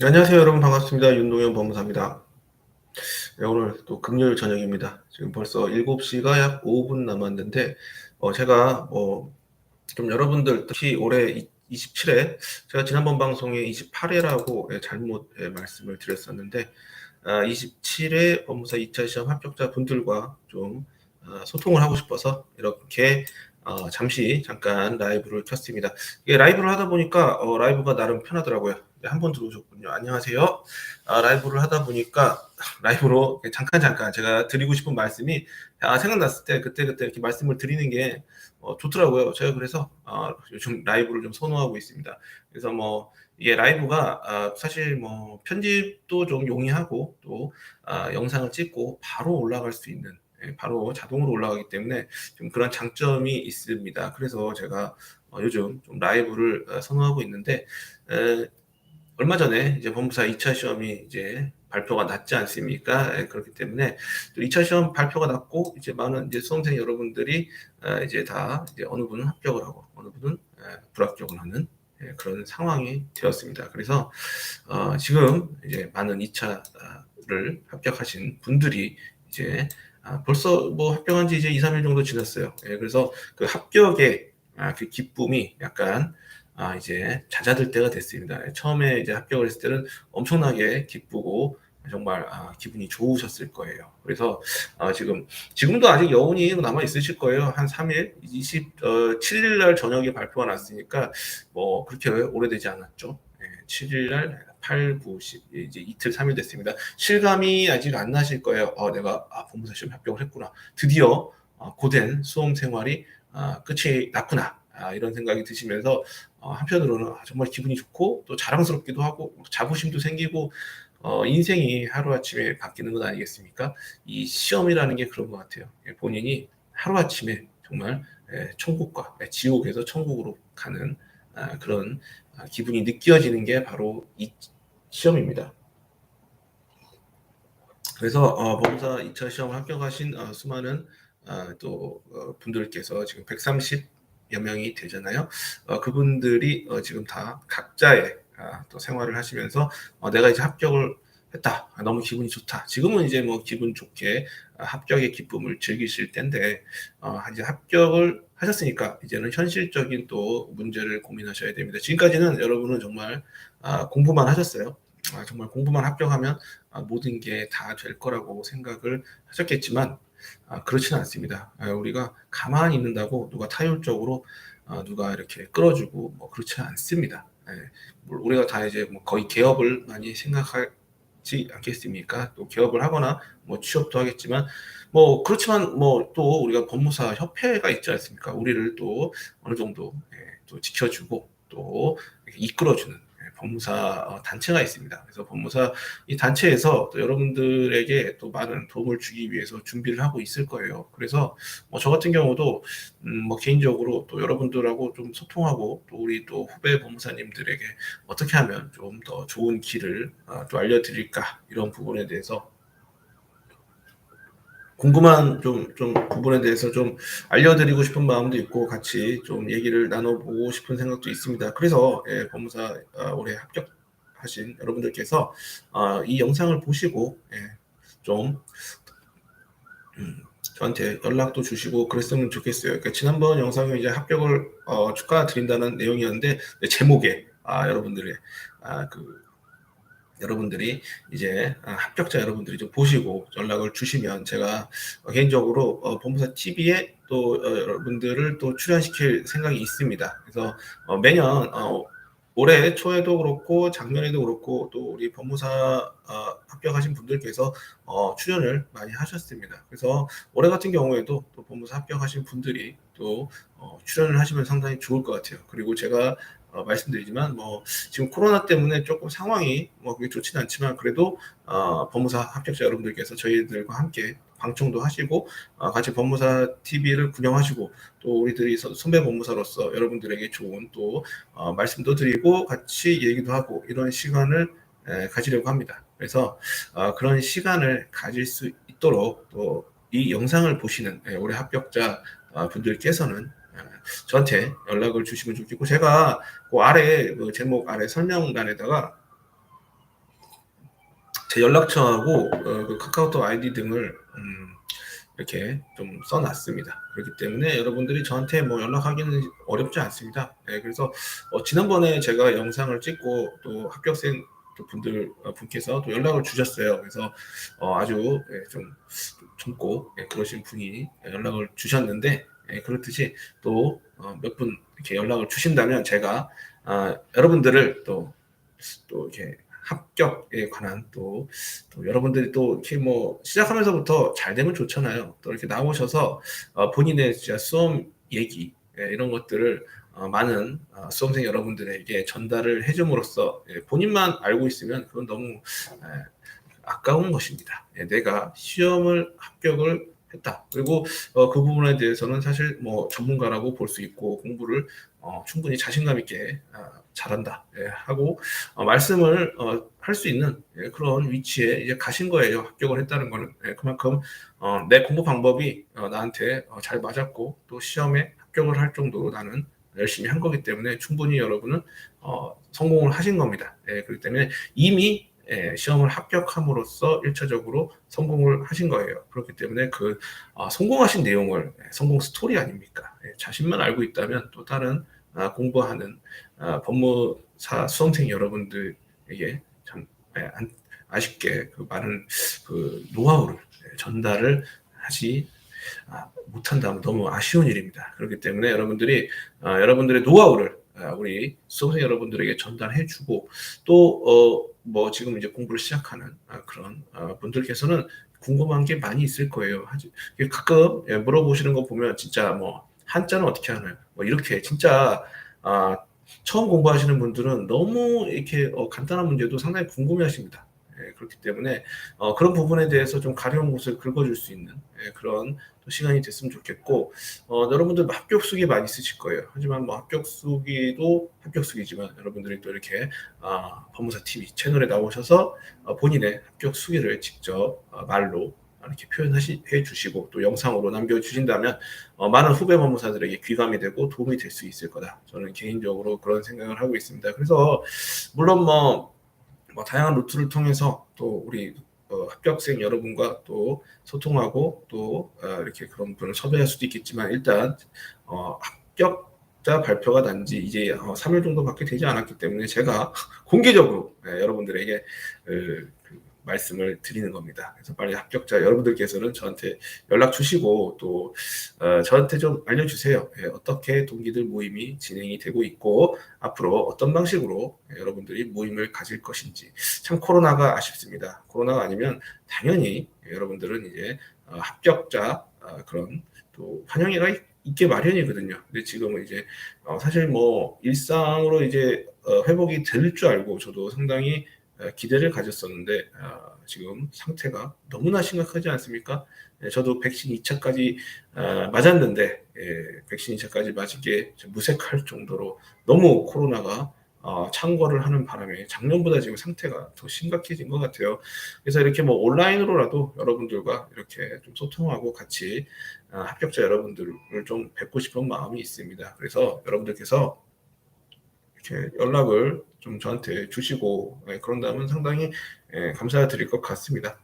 네, 안녕하세요 여러분 반갑습니다. 윤동현 법무사입니다. 네, 오늘 또 금요일 저녁입니다. 지금 벌써 7시가 약 5분 남았는데 어, 제가 뭐 좀 여러분들 특히 올해 27회 제가 지난번 방송에 28회라고 예, 잘못 예, 말씀을 드렸었는데 아, 27회 법무사 2차 시험 합격자 분들과 좀 아, 소통을 하고 싶어서 이렇게 어, 잠시 잠깐 라이브를 켰습니다. 이게 라이브를 하다 보니까 어, 라이브가 나름 편하더라고요. 네, 한번 들어오셨군요. 안녕하세요. 아, 라이브를 하다 보니까 라이브로 잠깐 잠깐 제가 드리고 싶은 말씀이 아, 생각났을 때 그때 그때 이렇게 말씀을 드리는 게 어, 좋더라고요. 제가 그래서 어, 요즘 라이브를 좀 선호하고 있습니다. 그래서 뭐 이게 라이브가 아, 사실 뭐 편집도 좀 용이하고 또 아, 영상을 찍고 바로 올라갈 수 있는 예, 바로 자동으로 올라가기 때문에 좀 그런 장점이 있습니다. 그래서 제가 어, 요즘 좀 라이브를 어, 선호하고 있는데 에, 얼마 전에 이제 법무사 2차 시험이 이제 발표가 났지 않습니까? 예, 그렇기 때문에 또 2차 시험 발표가 났고 이제 많은 이제 수험생 여러분들이 어, 이제 다 이제 어느 분은 합격을 하고 어느 분은 예, 불합격을 하는 예, 그런 상황이 되었습니다. 그래서 어, 지금 이제 많은 2차를 합격하신 분들이 이제 아, 벌써 뭐 합격한 지 이제 2, 3일 정도 지났어요. 예, 그래서 그 합격의 아, 그 기쁨이 약간 아, 이제 잦아들 때가 됐습니다. 처음에 이제 합격을 했을 때는 엄청나게 기쁘고 정말 아, 기분이 좋으셨을 거예요. 그래서 아, 지금 지금도 아직 여운이 남아 있으실 거예요. 한 3일, 27일 어, 날 저녁에 발표가 났으니까 뭐 그렇게 오래되지 않았죠. 예, 7일 날 8, 9, 10 이제 이틀 3일 됐습니다. 실감이 아직 안 나실 거예요. 어, 내가 아, 본무사 시험 합격을 했구나. 드디어 어, 고된 수험 생활이 아, 끝이 났구나. 아, 이런 생각이 드시면서 어, 한편으로는 아, 정말 기분이 좋고 또 자랑스럽기도 하고 자부심도 생기고 어, 인생이 하루아침에 바뀌는 건 아니겠습니까? 이 시험이라는 게 그런 것 같아요. 예, 본인이 하루아침에 정말 예, 천국과 예, 지옥에서 천국으로 가는 아, 그런 아, 기분이 느껴지는 게 바로 이 시험입니다. 그래서 어, 법무사 2차 시험 합격하신 어, 수많은 어, 또 어, 분들께서 지금 130 여명이 되잖아요. 어, 그분들이 어, 지금 다 각자의 아, 또 생활을 하시면서 어, 내가 이제 합격을 했다. 아, 너무 기분이 좋다. 지금은 이제 뭐 기분 좋게 아, 합격의 기쁨을 즐기실 텐데 어, 이제 합격을 하셨으니까 이제는 현실적인 또 문제를 고민하셔야 됩니다. 지금까지는 여러분은 정말 아, 공부만 하셨어요. 아, 정말 공부만 합격하면 아, 모든 게 다 될 거라고 생각을 하셨겠지만 아, 그렇지는 않습니다. 아, 우리가 가만히 있는다고 누가 타율적으로 아, 누가 이렇게 끌어주고 뭐 그렇지 않습니다. 예, 우리가 다 이제 뭐 거의 개업을 많이 생각하지 않겠습니까? 또 개업을 하거나 뭐 취업도 하겠지만 뭐 그렇지만 뭐 또 우리가 법무사 협회가 있지 않습니까? 우리를 또 어느 정도 예, 또 지켜주고 또 이끌어주는 법무사 어, 단체가 있습니다. 그래서 법무사 이 단체에서 또 여러분들에게 또 많은 도움을 주기 위해서 준비를 하고 있을 거예요. 그래서 뭐 저 같은 경우도 음 뭐 개인적으로 또 여러분들하고 좀 소통하고 또 우리 또 후배 법무사님들에게 어떻게 하면 좀 더 좋은 길을 어, 또 알려드릴까 이런 부분에 대해서 궁금한 좀, 좀 부분에 대해서 좀 알려드리고 싶은 마음도 있고 같이 좀 얘기를 나눠보고 싶은 생각도 있습니다. 그래서 예, 법무사 어, 올해 합격하신 여러분들께서 어, 이 영상을 보시고 예, 좀 음, 저한테 연락도 주시고 그랬으면 좋겠어요. 그러니까 지난번 영상에 이제 합격을 어, 축하드린다는 내용이었는데 제목에 아, 여러분들의 아, 그 여러분들이 이제 아, 합격자 여러분들이 좀 보시고 연락을 주시면 제가 개인적으로 어, 본부사 TV에 또 어, 여러분들을 또 출연시킬 생각이 있습니다. 그래서 어, 매년 올해 초에도 그렇고 작년에도 그렇고 또 우리 법무사 합격하신 분들께서 출연을 많이 하셨습니다. 그래서 올해 같은 경우에도 또 법무사 합격하신 분들이 또 출연을 하시면 상당히 좋을 것 같아요. 그리고 제가 어, 말씀드리지만 뭐 지금 코로나 때문에 조금 상황이 뭐 그게 좋지는 않지만 그래도 어, 법무사 합격자 여러분들께서 저희들과 함께 방청도 하시고 어, 같이 법무사 TV를 군영하시고 또 우리들이 선배 법무사로서 여러분들에게 좋은 또 어, 말씀도 드리고 같이 얘기도 하고 이런 시간을 에, 가지려고 합니다. 그래서 어, 그런 시간을 가질 수 있도록 또 이 영상을 보시는 에, 올해 합격자 어, 분들께서는 저한테 연락을 주시면 좋겠고 제가 그 아래 그 제목 아래 설명란에다가 제 연락처하고 어, 그 카카오톡 아이디 등을 음, 이렇게 좀 써놨습니다. 그렇기 때문에 여러분들이 저한테 뭐 연락하기는 어렵지 않습니다. 네, 그래서 어, 지난번에 제가 영상을 찍고 또 합격생 또 분들 어, 분께서 또 연락을 주셨어요. 그래서 어, 아주 예, 좀 젊고 예, 그러신 분이 연락을 주셨는데 예, 그렇듯이 또 몇 분 이렇게 연락을 주신다면 제가 아, 여러분들을 또 또 이렇게 합격에 관한 또, 또 여러분들이 또 이렇게 뭐 시작하면서부터 잘 되면 좋잖아요. 또 이렇게 나오셔서 어, 본인의 진짜 수험 얘기 예, 이런 것들을 어, 많은 어, 수험생 여러분들에게 전달을 해줌으로써 예, 본인만 알고 있으면 그건 너무 예, 아까운 것입니다. 예, 내가 시험을 합격을 했다. 그리고 어, 그 부분에 대해서는 사실 뭐 전문가라고 볼 수 있고 공부를 어, 충분히 자신감 있게 어, 잘한다 예, 하고 어, 말씀을 어, 할 수 있는 예, 그런 위치에 이제 가신 거예요. 합격을 했다는 거는 예, 그만큼 어, 내 공부 방법이 어, 나한테 어, 잘 맞았고 또 시험에 합격을 할 정도로 나는 열심히 한 거기 때문에 충분히 여러분은 어, 성공을 하신 겁니다. 예, 그렇기 때문에 이미 예, 시험을 합격함으로써 1차적으로 성공을 하신 거예요. 그렇기 때문에 그 어, 성공하신 내용을 예, 성공 스토리 아닙니까? 예, 자신만 알고 있다면 또 다른 아, 공부하는 아, 법무사 수험생 여러분들에게 참 예, 아쉽게 그 많은 그 노하우를 예, 전달을 하지 아, 못한다면 너무 아쉬운 일입니다. 그렇기 때문에 여러분들이 여러분들의 노하우를 우리 수험생 여러분들에게 전달해주고 또 뭐 지금 이제 공부를 시작하는 그런 분들께서는 궁금한 게 많이 있을 거예요. 가끔 예, 물어보시는 거 보면 진짜 뭐 한자는 어떻게 하나요? 뭐 이렇게 진짜 아, 처음 공부하시는 분들은 너무 이렇게 어, 간단한 문제도 상당히 궁금해하십니다. 예, 그렇기 때문에 어, 그런 부분에 대해서 좀 가려운 곳을 긁어줄 수 있는 예, 그런 시간이 됐으면 좋겠고 어, 여러분들 뭐 합격수기 많이 쓰실 거예요. 하지만 뭐 합격수기도 합격수기지만 여러분들이 또 이렇게 아, 법무사 TV 채널에 나오셔서 어, 본인의 합격수기를 직접 어, 말로 이렇게 표현해 주시고 또 영상으로 남겨주신다면 어, 많은 후배 법무사들에게 귀감이 되고 도움이 될 수 있을 거다. 저는 개인적으로 그런 생각을 하고 있습니다. 그래서 물론 뭐, 뭐 다양한 루트를 통해서 또 우리 어, 합격생 여러분과 또 소통하고 또 어, 이렇게 그런 분을 섭외할 수도 있겠지만 일단 어, 합격자 발표가 난지 이제 어, 3일 정도밖에 되지 않았기 때문에 제가 공개적으로 네, 여러분들에게 그, 말씀을 드리는 겁니다. 그래서 빨리 합격자 여러분들께서는 저한테 연락 주시고 또 어, 저한테 좀 알려주세요. 예, 어떻게 동기들 모임이 진행이 되고 있고 앞으로 어떤 방식으로 여러분들이 모임을 가질 것인지 참 코로나가 아쉽습니다. 코로나가 아니면 당연히 여러분들은 이제 어, 합격자 어, 그런 또 환영회가 있게 마련이거든요. 근데 지금은 이제 어, 사실 뭐 일상으로 이제 어, 회복이 될 줄 알고 저도 상당히 기대를 가졌었는데 아, 지금 상태가 너무나 심각하지 않습니까? 예, 저도 백신 2차까지 아, 맞았는데 예, 백신 2차까지 맞은 게 무색할 정도로 너무 코로나가 어, 창궐을 하는 바람에 작년보다 지금 상태가 더 심각해진 것 같아요. 그래서 이렇게 뭐 온라인으로라도 여러분들과 이렇게 좀 소통하고 같이 아, 합격자 여러분들을 좀 뵙고 싶은 마음이 있습니다. 그래서 여러분들께서 이렇게 연락을 좀 저한테 주시고 예, 그런다면 상당히 예, 감사드릴 것 같습니다.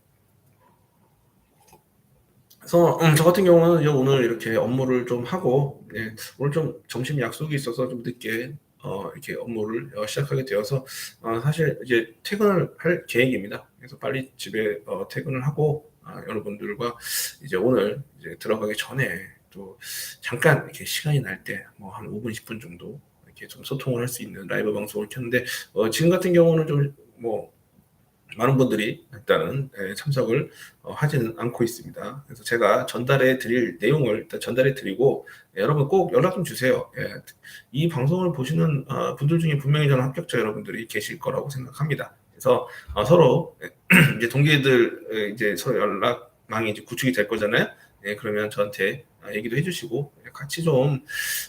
그래서 음, 저 같은 경우는 오늘 이렇게 업무를 좀 하고 예, 오늘 좀 점심 약속이 있어서 좀 늦게 어, 이렇게 업무를 시작하게 되어서 어, 사실 이제 퇴근을 할 계획입니다. 그래서 빨리 집에 어, 퇴근을 하고 아, 여러분들과 이제 오늘 이제 들어가기 전에 또 잠깐 이렇게 시간이 날 때 뭐 한 5분 10분 정도 이렇게 좀 소통을 할 수 있는 라이브 방송을 켰는데 어, 지금 같은 경우는 좀뭐 많은 분들이 일단은 예, 참석을 어, 하지는 않고 있습니다. 그래서 제가 전달해 드릴 내용을 일단 전달해 드리고 예, 여러분 꼭 연락 좀 주세요. 예, 이 방송을 보시는 어, 분들 중에 분명히 저는 합격자 여러분들이 계실 거라고 생각합니다. 그래서 어, 서로 예, 이제 동기들 예, 이제 서로 연락망이 이제 구축이 될 거잖아요. 예, 그러면 저한테 아, 얘기도 해주시고 같이 좀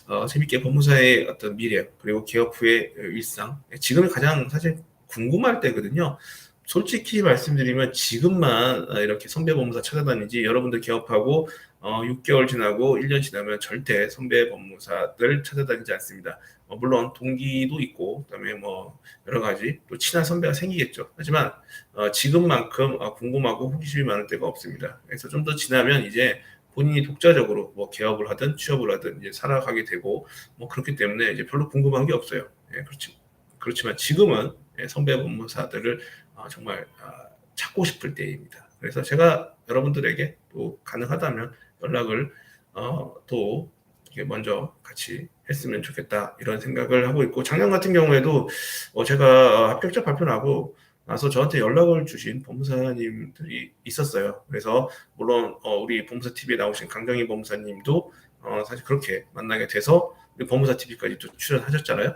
어, 재밌게 법무사의 어떤 미래 그리고 개업 후의 일상 지금이 가장 사실 궁금할 때거든요. 솔직히 말씀드리면 지금만 이렇게 선배 법무사 찾아다니지 여러분들 개업하고 어, 6개월 지나고 1년 지나면 절대 선배 법무사들 찾아다니지 않습니다. 어, 물론 동기도 있고 그다음에 뭐 여러 가지 또 친한 선배가 생기겠죠. 하지만 어, 지금만큼 어, 궁금하고 호기심이 많을 때가 없습니다. 그래서 좀 더 지나면 이제 본인이 독자적으로 뭐 개업을 하든 취업을 하든 이제 살아가게 되고 뭐 그렇기 때문에 이제 별로 궁금한 게 없어요. 예, 그렇지. 그렇지만 지금은 예, 선배 법무사들을 어, 정말 아, 찾고 싶을 때입니다. 그래서 제가 여러분들에게 또 가능하다면 연락을 어, 또 이렇게 먼저 같이 했으면 좋겠다 이런 생각을 하고 있고 작년 같은 경우에도 어, 제가 합격자 발표 나고 나서 저한테 연락을 주신 법무사님들이 있었어요. 그래서 물론 어, 우리 법무사 TV에 나오신 강정희 법무사님도 어, 사실 그렇게 만나게 돼서 법무사 TV까지 또 출연하셨잖아요.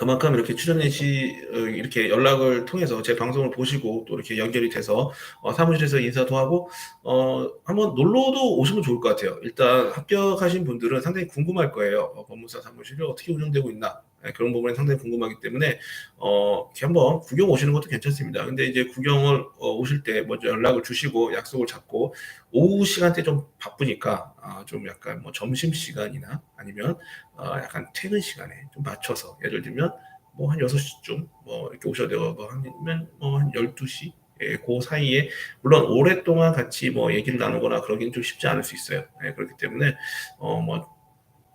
그만큼 이렇게 출연해 시 어, 이렇게 연락을 통해서 제 방송을 보시고 또 이렇게 연결이 돼서 어, 사무실에서 인사도 하고 어, 한번 놀러도 오시면 좋을 것 같아요. 일단 합격하신 분들은 상당히 궁금할 거예요. 어, 법무사 사무실이 어떻게 운영되고 있나 네, 그런 부분이 상당히 궁금하기 때문에 어, 이렇게 한번 구경 오시는 것도 괜찮습니다. 근데 이제 구경을 어, 오실 때 먼저 연락을 주시고 약속을 잡고 오후 시간대 좀 바쁘니까 아, 좀 약간 뭐 점심 시간이나 아니면 어, 약간 퇴근 시간에 좀 맞춰서 예를 들면 뭐 한 6시쯤 뭐 이렇게 오셔야 되고 뭐 아니면 뭐한 12시 예, 그 사이에 물론 오랫동안 같이 뭐 얘기를 나누거나 그러기는 좀 쉽지 않을 수 있어요. 예, 그렇기 때문에 어뭐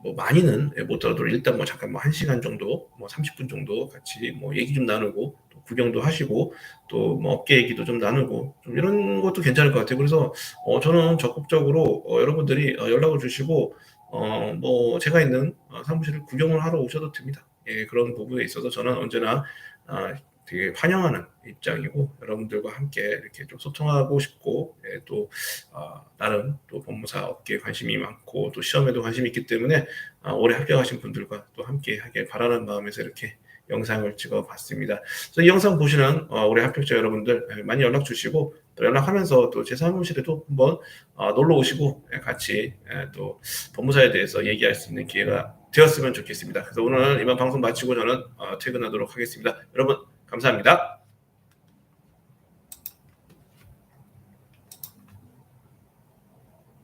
뭐 많이는 예, 못 들어도 일단 뭐 잠깐 뭐 1시간 정도 뭐 30분 정도 같이 뭐 얘기 좀 나누고 또 구경도 하시고 또 뭐 업계 얘기도 좀 나누고 좀 이런 것도 괜찮을 것 같아요. 그래서 어 저는 적극적으로 어 여러분들이 어 연락을 주시고 어 뭐 제가 있는 어 사무실을 구경을 하러 오셔도 됩니다. 예 그런 부분에 있어서 저는 언제나 아 되게 환영하는 입장이고 여러분들과 함께 이렇게 좀 소통하고 싶고 예또아 나름 또 법무사 업계에 관심이 많고 또 시험에도 관심이 있기 때문에 아 올해 합격하신 분들과 또 함께 하길 바라는 마음에서 이렇게 영상을 찍어 봤습니다. 그래서 이 영상 보시는 어 올해 합격자 여러분들 예 많이 연락 주시고 또 연락하면서 또 제 사무실에도 한번 어 놀러 오시고 예 같이 예 또 법무사에 대해서 얘기할 수 있는 기회가 되었으면 좋겠습니다. 그래서 오늘 이만 방송 마치고 저는 어 퇴근하도록 하겠습니다. 여러분 감사합니다.